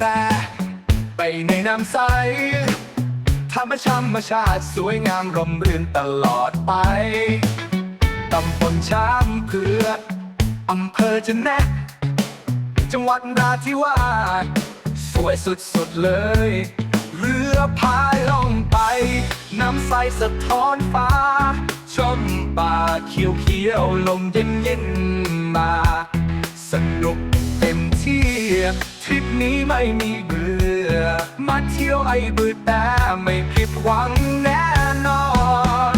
แต่ไปในน้ำใส ธรรมชาติมชาติสวยงามร่มรื่นตลอดไป ตำบลช้างเผือกอำเภอจะแนะจังหวัดราธิวาสสวยสุดๆเลย เรือพายล่องไป น้ำใสสะท้อนฟ้า ชมป่าเขียวเขียวๆลมเย็นเย็นๆมา สนุกเต็มที่ ทริปนี้ไม่มีเบื่อ มาเที่ยวไอ้บือแต่ไม่ผิดหวังแน่นอน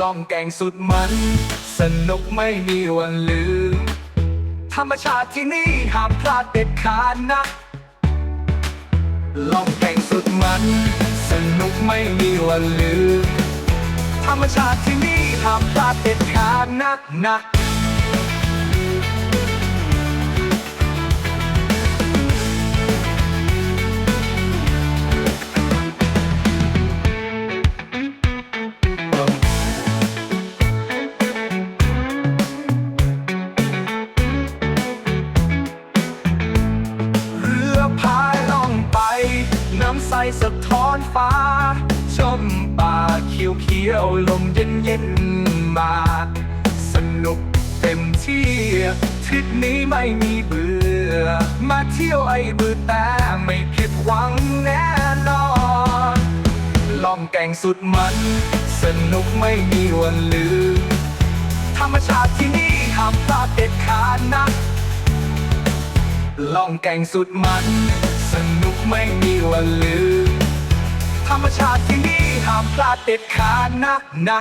ลองแกงสุดมัน สนุกไม่มีวันลืม ธรรมชาติที่นี่ห้ามพลาดเด็ดขาดนะ ลองแข่งสุดมัน สนุกไม่มีวันลืม ธรรมชาติที่นี่ห้ามพลาดเด็ดขาดนะนะ น้ำใสะท้อนฟ้า ชมป่าเขียวเขียวลมเย็นเย็นมา สนุกเต็มที่ทริปนี้ไม่มีเบื่อ มาเที่ยวไอ้บือแต่ไม่ผิดหวังแน่นอน ลองแกงสุดมัน สนุกไม่มีวันลืม ธรรมชาติที่นี่ห้ามพลาดเด็ดขาดนะลองแกงสุดมัน สนุกไม่มีวันลืม รรมชาติที่นี่ห้ามพลาดเด็ดขาดนะนะ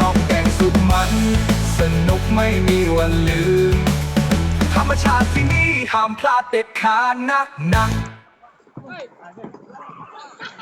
ลองแกงสุดมัน สนุกไม่มีวันลืม ธรรมชาติที่นี่ ห้ามพลาดเด็ดขาดนะนะ Ah, my phone.